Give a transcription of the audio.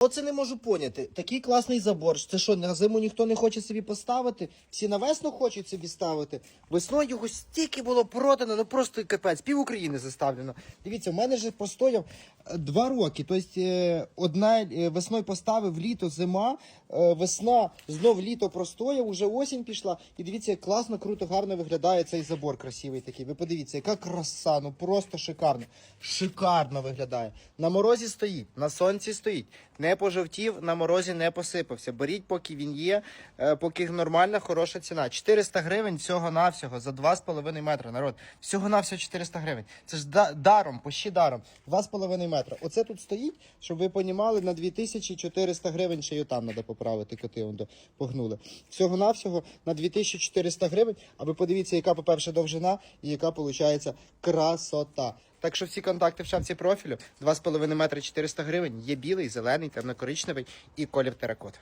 Оце не можу поняти. Такий класний забор. Це що, на зиму ніхто не хоче собі поставити? Всі на весну хочуть собі ставити. Весною його стільки було продано, ну просто капець, пів України заставлено. Дивіться, у мене вже постояв е, два роки. Тобто е, одна е, весною поставив літо, зима, весна, знов літо простояв, уже осінь пішла. І дивіться, як класно, круто, гарно виглядає цей забор красивий такий. Ви подивіться, яка краса, ну просто шикарно. Шикарно виглядає. На морозі стоїть, на сонці стоїть. Не пожовтів, на морозі не посипався. Беріть, поки він є, е, поки нормальна, хороша ціна. 400 гривень всього-навсього за 2,5 метра. Народ, всього-навсього 400 гривень. Це ж даром, пощі даром. 2,5 метра. Оце тут стоїть, щоб ви понімали, на 2400 гривень ще й отам треба поправити, коти он до- погнули. Всього-навсього на 2400 гривень. А ви подивіться, яка, по-перше, довжина і яка, виходить, красота. Так що всі контакти в шапці профілю 2,5 метри 400 гривень. Є білий, зелений, темно-коричневий і колір теракот.